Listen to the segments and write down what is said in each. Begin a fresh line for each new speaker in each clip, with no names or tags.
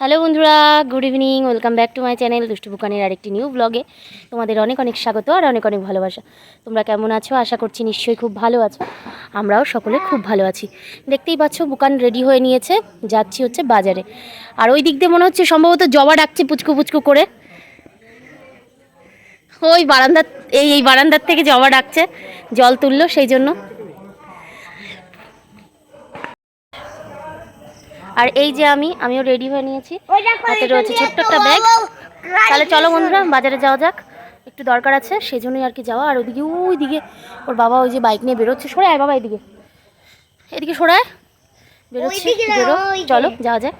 Hello বন্ধুরা, good evening, welcome back to my channel দুষ্টু বুকানের আরেকটি নিউ ব্লগে। তোমাদের অনেক অনেক স্বাগত আর অনেক অনেক ভালোবাসা। তোমরা কেমন আছো? আশা করছি নিশ্চয়ই খুব ভালো আছো। আমরাও সকলে খুব ভালো আছি। দেখতেই পাচ্ছ, বুকান রেডি হয়ে নিয়েছে, যাচ্ছি হচ্ছে বাজারে। আর ওই দিক দিয়ে মনে হচ্ছে সম্ভবত জবা ডাকছে পুচকু পুচকু করে। ওই বারান্দার, এই এই বারান্দার থেকে জবা ডাকছে, জল তুললো সেই জন্য। আর এই যে আমি আমিও রেডি হয়ে নিয়েছি। হাতে রয়েছে ছোট্ট একটা ব্যাগ তাহলে চলো বন্ধুরা বাজারে যাওয়া যাক। একটু দরকার আছে সেই জন্যই আর কি যাওয়া। আর ওইদিকে ওই দিকে ওর বাবা ওই যে বাইক নিয়ে বেরোচ্ছে। সরে আয় বাবা এদিকে। এদিকে সরায় বেরোচ্ছে বেরো। চলো যাওয়া যাক।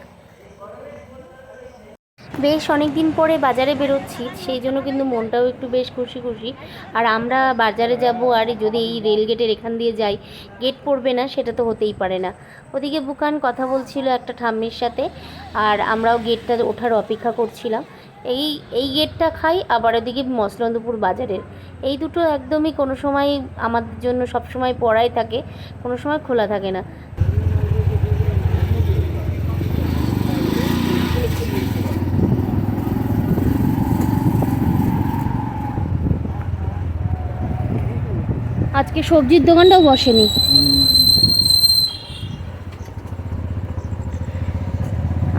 বেশ অনেক দিন পরে বাজারে বেরোচ্ছি সেই জন্য কিন্তু মনটাও একটু বেশ খুশি খুশি। আর আমরা বাজারে যাব, আর যদি এই রেল গেটের এখান দিয়ে যাই, গেট পড়বে না, সেটা তো হতেই পারে না। ওদিকে বুকান কথা বলছিল একটা ঠাম্মির সাথে, আর আমরাও গেটটা ওঠার অপেক্ষা করছিলাম। এই এই গেটটা খাই, আবার ওদিকে মসলন্দপুর বাজারের। এই দুটো একদমই কোনো সময় আমাদের জন্য সব সময় পড়াই থাকে, কোনো সময় খোলা থাকে না। আজকে সবজির দোকানটাও বসেনি।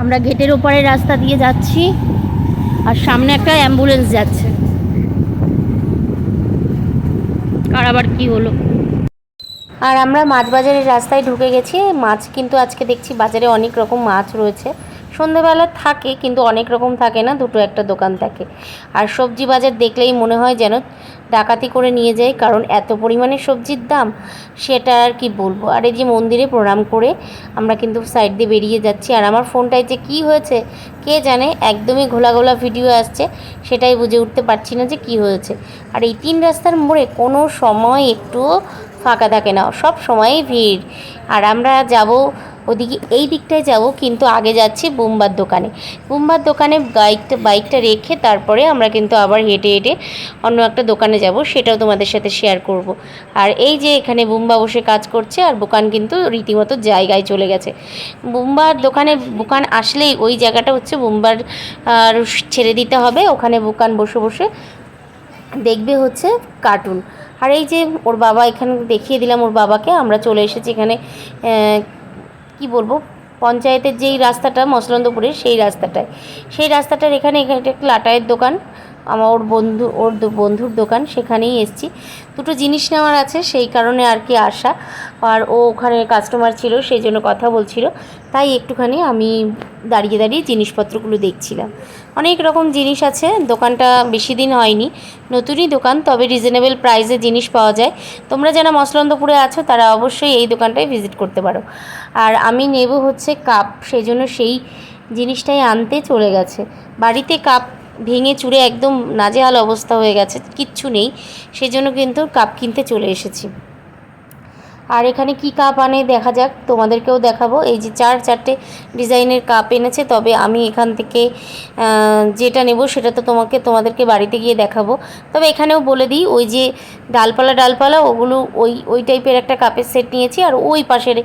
আমরা গেটের ওপারে রাস্তা দিয়ে যাচ্ছি আর সামনে একটা অ্যাম্বুলেন্স যাচ্ছে। আর আবার কি হলো? আর আমরা মাছ বাজারের রাস্তায় ঢুকে গেছি। মাছ কিন্তু আজকে দেখছি বাজারে অনেক রকম মাছ রয়েছে। সন্ধেবেলা থাকে, কিন্তু অনেক রকম থাকে না, দুটো একটা দোকান থাকে। আর সবজি বাজার দেখলেই মনে হয় যেন ডাকাতি করে নিয়ে যায়, কারণ এত পরিমাণে সবজির দাম, সেটা আর কি বলব। আর এই যে মন্দিরে প্রণাম করে আমরা কিন্তু সাইড দিয়ে বেরিয়ে যাচ্ছি। আর আমার ফোনটায় যে কি হয়েছে, কে জানে, একদমই ঘোলা ঘোলা ভিডিও আসছে, সেটাই বুঝে উঠতে পারছি না যে কি হয়েছে। আর এই তিন রাস্তার মোড়ে কোনো সময় একটুও ফাঁকা থাকে না, সব সময়ই ভিড়। আর আমরা যাব ওদিকে এই দিকটায় যাব, কিন্তু আগে যাচ্ছি বুম্বার দোকানে। বুম্বার দোকানে বাইকটা বাইকটা রেখে তারপরে আমরা কিন্তু আবার হেঁটে হেঁটে অন্য একটা দোকানে যাব, সেটাও তোমাদের সাথে শেয়ার করব। আর এই যে এখানে বুম্বা বসে কাজ করছে, আর বুকান কিন্তু রীতিমতো জায়গায় চলে গেছে। বুম্বার দোকানে, বুকান আসলেই ওই জায়গাটা হচ্ছে বুম্বার আর ছেড়ে দিতে হবে, ওখানে বুকান বসে বসে দেখবে হচ্ছে কার্টুন আর এই যে ওর বাবা এখানে দেখিয়ে দিলাম ওর বাবাকে, আমরা চলে এসেছি এখানে কি বলব? পঞ্চায়েতের যেই রাস্তাটা, মসলন্দপুরের সেই রাস্তাটায়। সেই রাস্তাটার এখানে এখানে একটা লাটায়ের দোকান। আমার ওর বন্ধু, ওর বন্ধুর দোকান সেখানেই এসছি। দুটো জিনিস নেওয়ার আছে, সেই কারণে আর কি আসা। আর ও ওখানে কাস্টমার ছিল, সেই জন্য কথা বলছিল। তাই একটুখানি আমি দাঁড়িয়ে দাঁড়িয়ে জিনিসপত্রগুলো দেখছিলাম। অনেক রকম জিনিস আছে, দোকানটা বেশি দিন হয়নি। নতুনই দোকান, তবে রিজনেবল প্রাইসে জিনিস পাওয়া যায়। তোমরা যারা মসলন্দপুরে আছো, তারা অবশ্যই এই দোকানটায় ভিজিট করতে পারো। আর আমি নেব হচ্ছে কাপ সেই জন্য সেই জিনিসটাই আনতে চলে গেছে। বাড়িতে কাপ ভেঙে চুরে একদম নাজেহাল অবস্থা হয়ে গেছে, কিচ্ছু নেই। সেই জন্য কিন্তু কাপ কিনতে চলে এসেছি। আর এখানে কি কাপ আনে দেখা যাক, তোমাদেরকেও দেখাবো। এই যে চার চারটে ডিজাইনের কাপ এনেছে, তবে আমি এখান থেকে যেটা নেব সেটা তো তোমাকে, তোমাদেরকে বাড়িতে গিয়ে দেখাবো। তবে এখানেও বলে দিই, ওই যে ডালপালা ডালপালা, ওগুলো ওই ওই টাইপের একটা কাপের সেট নিয়েছি, আর ওই পাশের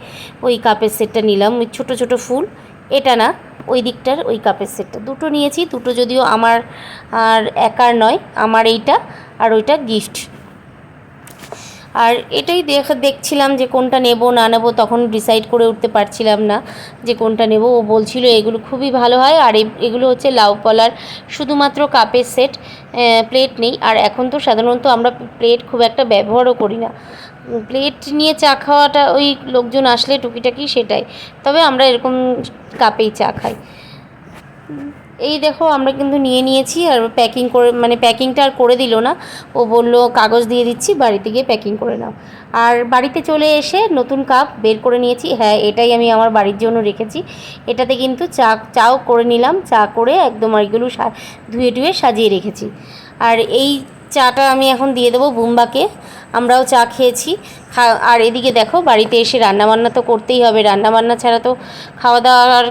ওই কাপের সেটটা নিলাম, ওই ছোটো ছোটো ফুল। এটা না ওই দিকটার, ওই কাপের সেটটা। দুটো নিয়েছি, দুটো যদিও আমার আর একার নয়, আমার এইটা আর ওইটা গিফট আর এটাই দেখ দেখছিলাম যে কোনটা নেব, না নেব, তখন ডিসাইড করে উঠতে পারছিলাম না যে কোনটা নেব। ও বলছিল এগুলো খুবই ভালো হয় আর এগুলো হচ্ছে লাউ পলার শুধুমাত্র কাপের সেট প্লেট নেই। আর এখন তো সাধারণত আমরা প্লেট খুব একটা ব্যবহারও করি না। প্লেট নিয়ে চা খাওয়াটা ওই লোকজন আসলে টুকিটাকি সেটাই। তবে আমরা এরকম কাপেই চা খাই। এই দেখো, আমরা কিন্তু নিয়ে নিয়েছি আর প্যাকিং করে মানে প্যাকিংটা আর করে দিল না। ও বলল, কাগজ দিয়ে দিচ্ছি, বাড়িতে গিয়ে প্যাকিং করে নাও। আর বাড়িতে চলে এসে নতুন কাপ বের করে নিয়েছি। হ্যাঁ এটাই আমি আমার বাড়ির জন্য রেখেছি। এটাতে কিন্তু চা, চাও করে নিলাম। চা করে একদম আর এগুলো ধুয়ে টুয়ে সাজিয়ে রেখেছি। আর এই চাটা আমি এখন দিয়ে দেবো বুম্বাকে। আমরাও চা খেয়েছি। আর এদিকে দেখো, বাড়িতে এসে রান্নাবান্না তো করতেই হবে। রান্নাবান্না ছাড়া তো খাওয়া দাওয়া আর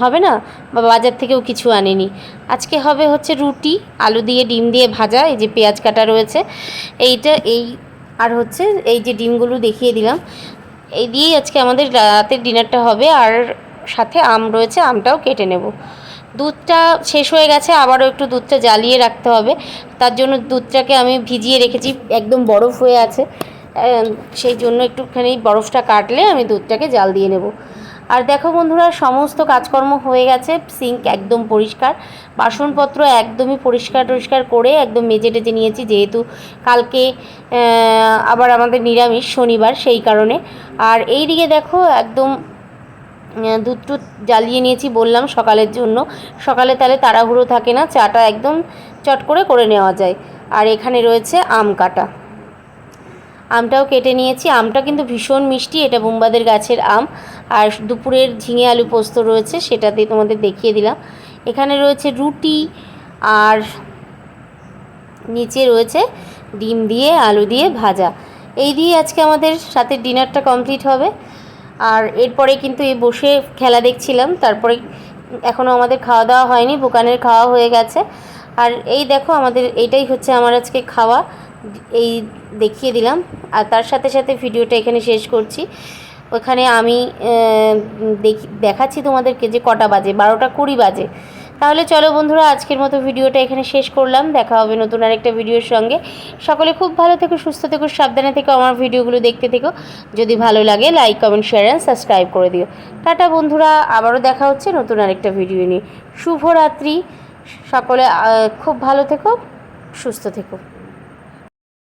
হবে না। বা বাজার থেকেও কিছু আনেনি। আজকে হবে হচ্ছে রুটি, আলু দিয়ে ডিম দিয়ে ভাজা, এই যে পেঁয়াজ কাটা রয়েছে। এইটা, এই, আর হচ্ছে এই যে ডিমগুলো দেখিয়ে দিলাম। এই দিয়েই আজকে আমাদের রাতের ডিনারটা হবে। আর সাথে আম রয়েছে, আমটাও কেটে নেব। দুধটা শেষ হয়ে গেছে, আবারও একটু দুধটা জ্বালিয়ে রাখতে হবে। তার জন্য দুধটাকে আমি ভিজিয়ে রেখেছি, একদম বরফ হয়ে আছে। সেই জন্য একটুখানি বরফটা কাটলে আমি দুধটাকে জাল দিয়ে নেব। আর দেখো বন্ধুরা, সমস্ত কাজকর্ম হয়ে গেছে, সিঙ্ক একদম পরিষ্কার। বাসনপত্র একদমই পরিষ্কার টরিষ্কার করে একদম মেজে টেজে নিয়েছি, যেহেতু কালকে আবার আমাদের নিরামিষ শনিবার সেই কারণে। আর এই দিকে দেখো একদম দুধ টুধ জ্বালিয়ে নিয়েছি বললাম সকালের জন্য। সকালে তাহলে তাড়াহুড়ো থাকে না, চাটা একদম চট করে করে নেওয়া যায়। আর এখানে রয়েছে আম কাটা। আমটাও কেটে নিয়েছি। আমটা কিন্তু ভীষণ মিষ্টি, এটা বোম্বাদের গাছের আম। আর দুপুরের ঝিঙে আলু পোস্ত রয়েছে সেটাতে তোমাদের দেখিয়ে দিলাম। এখানে রয়েছে রুটি আর নিচে রয়েছে ডিম দিয়ে, আলু দিয়ে ভাজা। এই দিয়ে আজকে আমাদের সাথে ডিনারটা কমপ্লিট হবে। আর এরপরে কিন্তু এই বসে খেলা দেখছিলাম, তারপরে এখনও আমাদের খাওয়া দাওয়া হয়নি দোকানের খাওয়া হয়ে গেছে। আর এই দেখো আমাদের, এইটাই হচ্ছে আমার আজকে খাওয়া, এই দেখিয়ে দিলাম। আর তার সাথে সাথে ভিডিওটা এখানে শেষ করছি। ওখানে আমি দেখি, দেখাচ্ছি তোমাদেরকে যে কটা বাজে, বারোটা কুড়ি বাজে। তাহলে চলো বন্ধুরা, আজকের মতো ভিডিওটা এখানে শেষ করলাম। দেখা হবে নতুন আরেকটা ভিডিওর সঙ্গে। সকলে খুব ভালো থেকো, সুস্থ থেকো, সাবধানে থেকো আমার ভিডিওগুলো দেখতে থেকো। যদি ভালো লাগে like comment share and subscribe করে দিও। টাটা বন্ধুরা, আবারও দেখা হচ্ছে নতুন আরেকটা ভিডিও নিয়ে। শুভরাত্রি, সকলে খুব ভালো থেকো, সুস্থ থেকো।